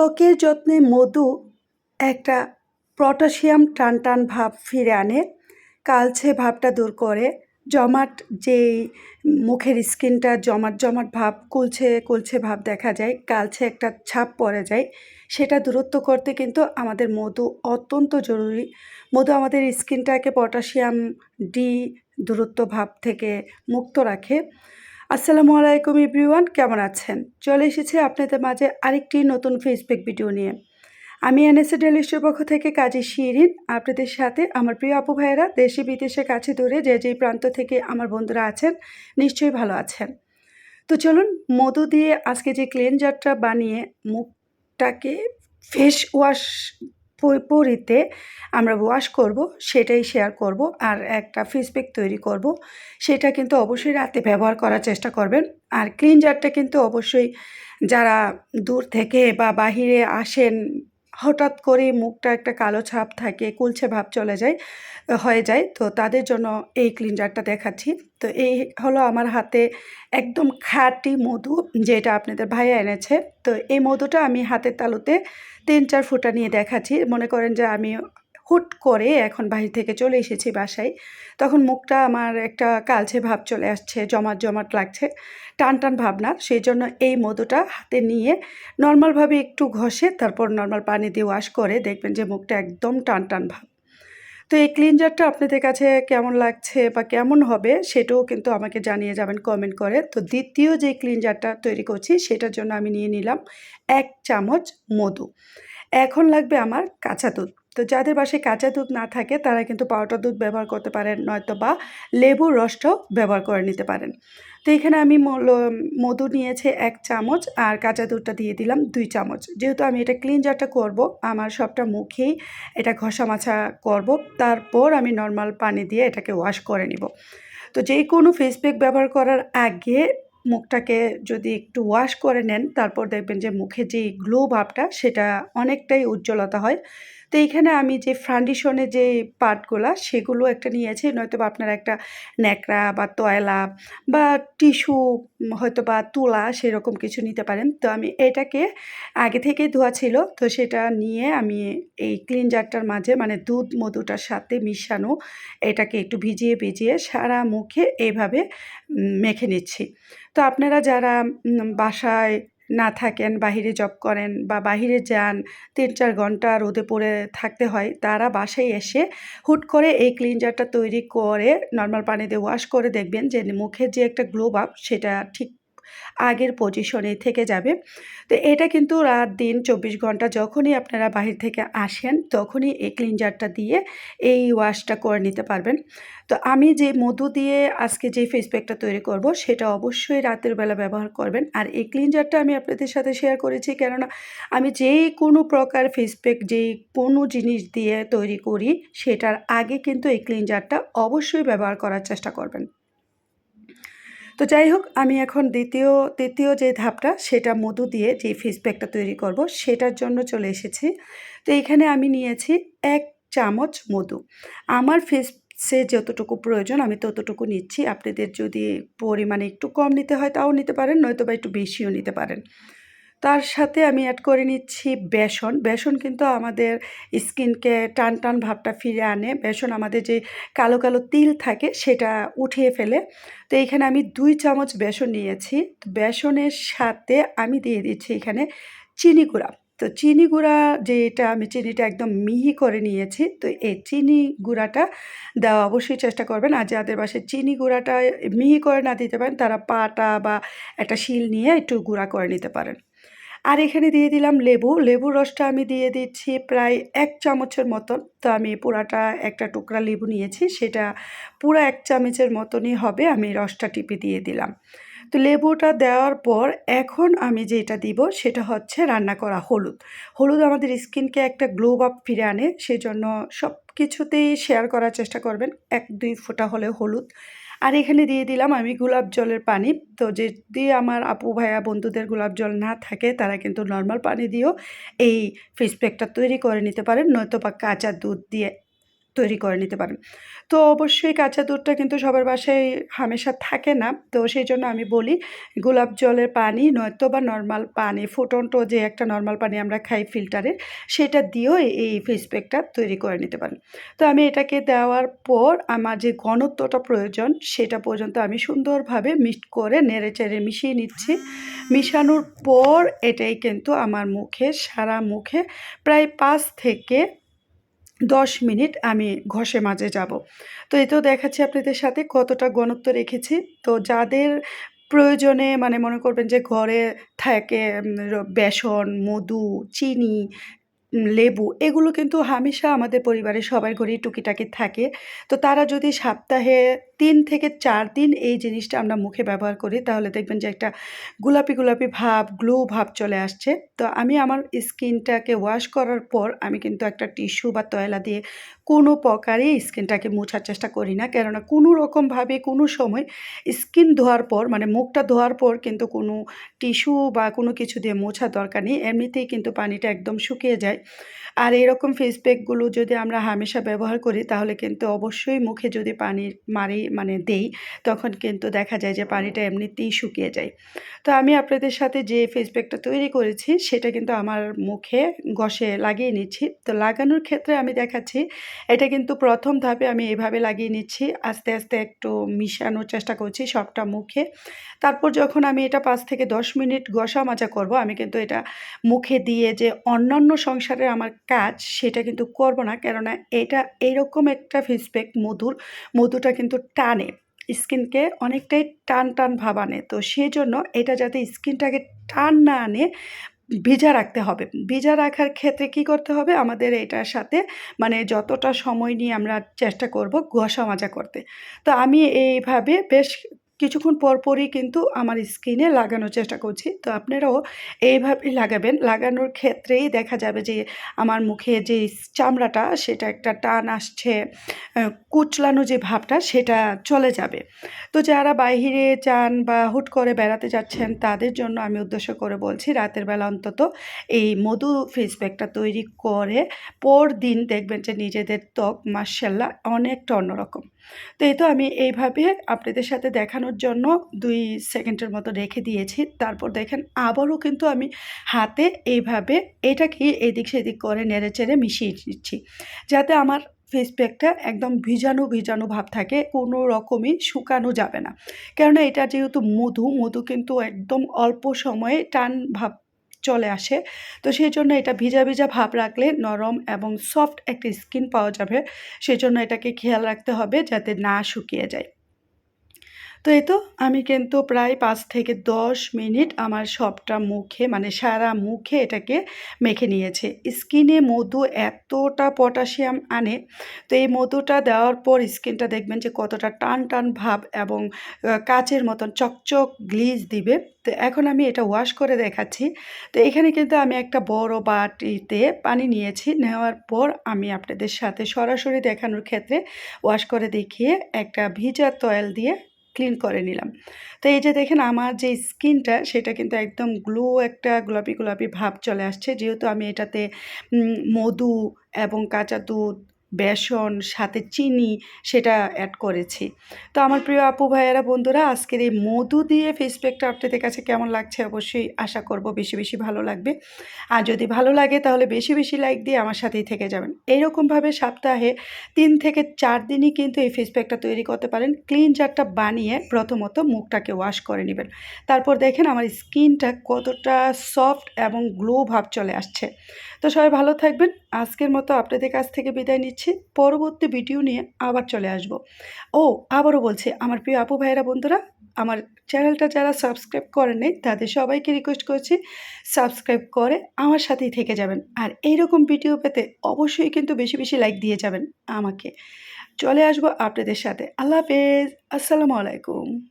ত্বকের যত্নে মধু একটা পটাশিয়াম টান টান ভাব ফিরে আনে। কালছে ভাবটা দূর করে। জমাট যেই মুখের স্কিনটা জমাট জমাট ভাব, কুলছে কুলছে ভাব দেখা যায় কালছে একটা ছাপ পড়ে যায়, সেটা দূরত্ব করতে কিন্তু আমাদের মধু অত্যন্ত জরুরি। মধু আমাদের স্কিনটাকে পটাশিয়াম ডি দূরত্ব ভাব থেকে মুক্ত রাখে। আসসালামু আলাইকুম এভরিওয়ান, কেমন আছেন? চলে এসেছি আপনাদের মাঝে আরেকটি নতুন ফেসবুক ভিডিও নিয়ে। আমি এনএসএ ডেলিস্টের পক্ষ থেকে কাজী শিরিন। আপনাদের সাথে আমার প্রিয় আপু ভাইয়েরা দেশে বিদেশে কাছে দূরে যে যেই প্রান্ত থেকে আমার বন্ধুরা আছেন, নিশ্চয়ই ভালো আছেন। তো চলুন, মধু দিয়ে আজকে যে ক্লেনজারটা বানিয়ে মুখটাকে ফেস ওয়াশ পরিতে আমরা ওয়াশ করব, সেটাই শেয়ার করব আর একটা ফেস প্যাক তৈরি করব। সেটা কিন্তু অবশ্যই রাতে ব্যবহার করার চেষ্টা করবেন। আর ক্লিনজারটা কিন্তু অবশ্যই যারা দূর থেকে বা বাহিরে আসেন হঠাৎ করে মুখটা একটা কালো ছাপ থাকে, কুলছে ভাব চলে যায়, হয়ে যায়। তো তাদের জন্য এই ক্লিনজারটা দেখাচ্ছি। তো এই হলো আমার হাতে একদম খাটি মধু, যেটা আপনাদের ভাইয়া এনেছে। তো এই মধুটা আমি হাতের তালুতে তিন চার ফুটা নিয়ে দেখাচ্ছি। মনে করেন যে আমি হুট করে এখন বাহির থেকে চলে এসেছি বাসায়। তখন মুখটা আমার একটা কালছে ভাব চলে আসছে, জমাট জমাট লাগছে, টান টান ভাব না সেই জন্য এই মধুটা হাতে নিয়ে নর্মালভাবে একটু ঘষে তারপর নর্মাল পানি দিয়ে ওয়াশ করে দেখবেন যে মুখটা একদম টান টান ভাব। তো এই ক্লিনজারটা আপনাদের কাছে কেমন লাগছে বা কেমন হবে সেটাও কিন্তু আমাকে জানিয়ে যাবেন কমেন্ট করে। তো দ্বিতীয় যে ক্লিনজারটা তৈরি করছি সেটার জন্য আমি নিয়ে নিলাম এক চামচ মধু। এখন লাগবে আমার কাঁচা দুধ। তো যাদের বাসায় কাঁচা দুধ না থাকে, তারা কিন্তু পাউডার দুধ ব্যবহার করতে পারেন, নয়তো বা লেবুর রসটাও ব্যবহার করে নিতে পারেন। তো এখানে আমি মধু নিয়েছে এক চামচ আর কাঁচা দুধটা দিয়ে দিলাম দুই চামচ। যেহেতু আমি এটা ক্লিন জারটা করব, আমার সবটা মুখেই এটা ঘষা মাছা করব, তারপর আমি নর্মাল পানি দিয়ে এটাকে ওয়াশ করে নিব। তো যে কোনো ফেস প্যাক ব্যবহার করার আগে মুখটাকে যদি একটু ওয়াশ করে নেন, তারপর দেখবেন যে মুখে যে গ্লো ভাবটা, সেটা অনেকটাই উজ্জ্বলতা হয়। তো এইখানে আমি যে ফাউন্ডেশনের যে পার্টগুলা সেগুলো একটা নিয়েছি। নয়তো বা আপনার একটা ন্যাকড়া বা তয়লা বা টিস্যু হয়তো বা তুলা সেরকম কিছু নিতে পারেন। তো আমি এটাকে আগে থেকেই ধোয়া ছিল। তো সেটা নিয়ে আমি এই ক্লিনজারটার মাঝে মানে দুধ মধুটার সাথে মিশানো এটাকে একটু ভিজিয়ে ভিজিয়ে সারা মুখে এইভাবে মেখে নিচ্ছি। তো আপনারা যারা বাসায় না থাকেন, বাহিরে জব করেন বা বাহিরে যান, তিন চার ঘণ্টা রোদে পড়ে থাকতে হয়, তারা বাসায় এসে হুট করে এই ক্লিনজারটা তৈরি করে নর্মাল পানিতে ওয়াশ করে দেখবেন যে মুখের যে একটা গ্লো আপ সেটা ঠিক আগের পজিশনে থেকে যাবে। তো এটা কিন্তু রাত দিন চব্বিশ ঘণ্টা যখনই আপনারা বাহির থেকে আসেন, তখনই এই ক্লিনজারটা দিয়ে এই ওয়াশটা করে নিতে পারবেন। তো আমি যে মধু দিয়ে আজকে যে ফেস প্যাকটা তৈরি করব, সেটা অবশ্যই রাতের বেলা ব্যবহার করবেন। আর এই ক্লিনজারটা আমি আপনাদের সাথে শেয়ার করেছি, কেননা আমি যেই কোনো প্রকার ফেস প্যাক যেই কোনো জিনিস দিয়ে তৈরি করি, সেটার আগে কিন্তু এই ক্লিনজারটা অবশ্যই ব্যবহার করার চেষ্টা করবেন। তো যাই হোক, আমি এখন দ্বিতীয়, তৃতীয় যে ধাপটা, সেটা মধু দিয়ে যে ফেস প্যাকটা তৈরি করব, সেটার জন্য চলে এসেছি। তো এখানে আমি নিয়েছি এক চামচ মধু। আমার ফেস সে যতটুকু প্রয়োজন, আমি ততটুকু নিচ্ছি। আপনাদের যদি পরিমাণে একটু কম নিতে হয়, তাও নিতে পারেন নয়তো বা একটু বেশিও নিতে পারেন। তার সাথে আমি অ্যাড করে নিচ্ছি বেসন। বেসন কিন্তু আমাদের স্কিনকে টান টান ভাবটা ফিরে আনে। বেসন আমাদের যে কালো কালো তিল থাকে সেটা উঠিয়ে ফেলে। তো এইখানে আমি দুই চামচ বেসন নিয়েছি। তো বেসনের সাথে আমি দিয়ে দিচ্ছি এখানে চিনি গুঁড়া। তো চিনি গুঁড়া যেটা আমি চিনিটা একদম মিহি করে নিয়েছি। তো এই চিনি গুঁড়াটা দেওয়া অবশ্যই চেষ্টা করবেন। আর যাদের বাসায় চিনি গুঁড়াটা মিহি করে না দিতে পারেন, তারা পাটা বা একটা শিল নিয়ে একটু গুঁড়া করে নিতে পারেন। আর এখানে দিয়ে দিলাম লেবু। লেবুর রসটা আমি দিয়ে দিচ্ছি প্রায় এক চামচের মতন। তো আমি পুরাটা একটা টুকরা লেবু নিয়েছি, সেটা পুরো এক চামচের মতনই হবে, আমি রসটা টিপে দিয়ে দিলাম। তো লেবুটা দেওয়ার পর এখন আমি যেটা দিব, সেটা হচ্ছে রান্না করা হলুদ। হলুদ আমাদের স্কিনকে একটা গ্লো আপ ফিরে আনে, সেজন্য সব কিছুতেই শেয়ার করার চেষ্টা করবেন। এক দুই ফোঁটা হলে হলুদ। আর এখানে দিয়ে দিলাম আমি গোলাপ জলের পানি। তো যদি আমার আপু ভাইয়া বন্ধুদের গোলাপ জল না থাকে, তারা কিন্তু নর্মাল পানি দিয়েও এই ফেস প্যাকটা তৈরি করে নিতে পারেন। নয়তো বা কাঁচা দুধ দিয়ে তৈরি করে নিতে পারেন। তো অবশ্যই কাঁচা দুধটা কিন্তু সবার বাসায় হামেশা থাকে না। তো সেই জন্য আমি বলি, গোলাপ জলের পানি, নয়তো বা নর্মাল পানি, ফুটন্ত যে একটা নর্মাল পানি আমরা খাই ফিল্টারে সেটা দিয়েও এই ফেস প্যাকটা তৈরি করে নিতে পারেন। তো আমি এটাকে দেওয়ার পর আমার যে ঘনত্বটা প্রয়োজন, সেটা পর্যন্ত আমি সুন্দরভাবে মিক্সড করে নেড়ে চেড়ে মিশিয়ে নিচ্ছি। মিশানোর পর এটাই কিন্তু আমার মুখে, সারা মুখে, প্রায় পাঁচ থেকে দশ মিনিট আমি ঘষে মাঝে যাব। তো এতেও দেখাচ্ছি আপনাদের সাথে কতটা গণত্ব রেখেছি। তো যাদের প্রয়োজনে মানে মনে করবেন যে ঘরে থাকে বেসন, মধু, চিনি লেবু, এগুলো কিন্তু হামেশা আমাদের পরিবারের সবার ঘরেই টুকিটাকি থাকে। তো তারা যদি সপ্তাহে তিন থেকে চার দিন এই জিনিসটা আমরা মুখে ব্যবহার করি, তাহলে দেখবেন যে একটা গোলাপি গোলাপি ভাব গ্লো ভাব চলে আসছে। তো আমি আমার স্কিনটাকে ওয়াশ করার পর আমি কিন্তু একটা টিস্যু বা তয়লা দিয়ে কোনো প্রকারই স্কিনটাকে মোছার চেষ্টা করি না। কেননা কোনো রকমভাবে কোনো সময় স্কিন ধোয়ার পর মানে মুখটা ধোয়ার পর কিন্তু কোনো টিস্যু বা কোনো কিছু দিয়ে মোছার দরকার নেই, এমনিতেই কিন্তু পানিটা একদম শুকিয়ে যায়। আর এরকম ফেস প্যাকগুলো যদি আমরা হামেশা ব্যবহার করি, তাহলে কিন্তু অবশ্যই মুখে যদি পানি মারি মানে দেই, তখন কিন্তু দেখা যায় যে পানিটা এমনিতেই শুকিয়ে যায়। তো আমি আপনাদের সাথে যে ফেস প্যাকটা তৈরি করেছি, সেটা কিন্তু আমার মুখে ঘষে লাগিয়ে নিচ্ছি। তো লাগানোর ক্ষেত্রে আমি দেখাচ্ছি, এটা কিন্তু প্রথম ধাপে আমি এভাবে লাগিয়ে নিচ্ছি, আস্তে আস্তে একটু মিশানোর চেষ্টা করছি সবটা মুখে। তারপর যখন আমি এটা পাঁচ থেকে দশ মিনিট ঘষা মাজা করব, আমি কিন্তু এটা মুখে দিয়ে যে অন্যান্য সংসারের আমার কাজ, সেটা কিন্তু করব না। কেননা এটা এইরকম একটা ফেস প্যাক মধুর, মধুটা কিন্তু টানে, স্কিনকে অনেকটাই টান টান ভাব আনে। তো সেই জন্য এটা যাতে স্কিনটাকে টান না আনে, ভিজা রাখতে হবে। ভিজা রাখার ক্ষেত্রে কি করতে হবে? আমাদের এটার সাথে মানে যতটা সময় নিয়ে আমরা চেষ্টা করব ঘষা মাজা করতে। তো আমি এইভাবে বেশ কিছুক্ষণ পরপরই কিন্তু আমার স্কিনে লাগানোর চেষ্টা করছি। তো আপনারাও এইভাবেই লাগাবেন। লাগানোর ক্ষেত্রেই দেখা যাবে যে আমার মুখে যে চামড়াটা, সেটা একটা টান আসছে কুচলানো যে ভাবটা, সেটা চলে যাবে। তো যারা বাইরে যান বা হুট করে বেড়াতে যাচ্ছেন, তাদের জন্য আমি উদ্দেশ্য করে বলছি, রাতের বেলা অন্তত এই মধু ফেস প্যাকটা তৈরি করে পর দিন দেখবেন যে নিজেদের ত্বক মার্শাল্লাহ অনেকটা অন্যরকম। তো এই তো আমি এইভাবে আপনাদের সাথে দেখানোর জন্য দুই সেকেন্ডের মতো রেখে দিয়েছি। তারপর দেখেন আবারও কিন্তু আমি হাতে এইভাবে এটাকে এদিক সেদিক করে নেড়ে চেড়ে মিশিয়ে দিচ্ছি যাতে আমার ফেস প্যাকটা একদম ভিজানো ভিজানো ভাব থাকে, কোনো রকমই শুকানো যাবে না। কেননা এটা যেহেতু মধু মধু কিন্তু একদম অল্প সময়ে টান ভাব চলে আসে। তো সেই জন্য এটা ভিজা ভিজা ভাব রাখলে নরম এবং সফট একটা স্কিন পাওয়া যাবে। সেই জন্য এটাকে খেয়াল রাখতে হবে যাতে না শুকিয়ে যায়। তো এই তো আমি কিন্তু প্রায় পাঁচ থেকে দশ মিনিট আমার সবটা মুখে মানে সারা মুখে এটাকে মেখে নিয়েছে। স্কিনে মধু এতটা পটাশিয়াম আনে, তো এই মধুটা দেওয়ার পর স্কিনটা দেখবেন যে কতটা টান টান ভাব এবং কাচের মতন চকচক গ্লিজ দিবে। তো এখন আমি এটা ওয়াশ করে দেখাচ্ছি। তো এখানে কিন্তু আমি একটা বড় বাটিতে পানি নিয়েছি। নেওয়ার পর আমি আপনাদের সাথে সরাসরি দেখানোর ক্ষেত্রে ওয়াশ করে দেখিয়ে একটা ভিজা তয়েল দিয়ে ক্লিন করে নিলাম। তো এই যে দেখেন আমার যে স্কিনটা, সেটা কিন্তু একদম গ্লো একটা গোলাপি গোলাপি ভাব চলে আসছে। যেহেতু আমি এটাতে মধু এবং কাঁচা দুধ বেসন, সাথে চিনি সেটা অ্যাড করেছি। তো আমার প্রিয় আপু, ভাইয়েরা, বন্ধুরা, আজকের এই মধু দিয়ে ফেস প্যাকটা আপনাদের কাছে কেমন লাগছে অবশ্যই আশা করব বেশি বেশি ভালো লাগবে। আর যদি ভালো লাগে তাহলে বেশি বেশি লাইক দিয়ে আমার সাথেই থেকে যাবেন। এইরকমভাবে সপ্তাহে তিন থেকে চার দিনই কিন্তু এই ফেস প্যাকটা তৈরি করতে পারেন। ক্লিন জারটা বানিয়ে প্রথমত মুখটাকে ওয়াশ করে নেবেন। তারপর দেখেন আমার স্কিনটা কতটা সফট এবং গ্লো ভাব চলে আসছে। তো সবাই ভালো থাকবেন। আজকের মতো আপনাদের কাছ থেকে বিদায় নিচ্ছি। পরবর্তী ভিডিও নিয়ে আবার চলে আসব। ও, আবারও বলছে, আমার প্রিয় আপু ভাইয়েরা, বন্ধুরা, আমার চ্যানেলটা যারা সাবস্ক্রাইব করেন নাই, তাদের সবাইকে রিকোয়েস্ট করছি সাবস্ক্রাইব করে আমার সাথেই থেকে যাবেন। আর এইরকম ভিডিও পেতে অবশ্যই কিন্তু বেশি বেশি লাইক দিয়ে যাবেন আমাকে। চলে আসব আপনাদের সাথে। আল্লাহ হাফেজ। আসসালামু আলাইকুম।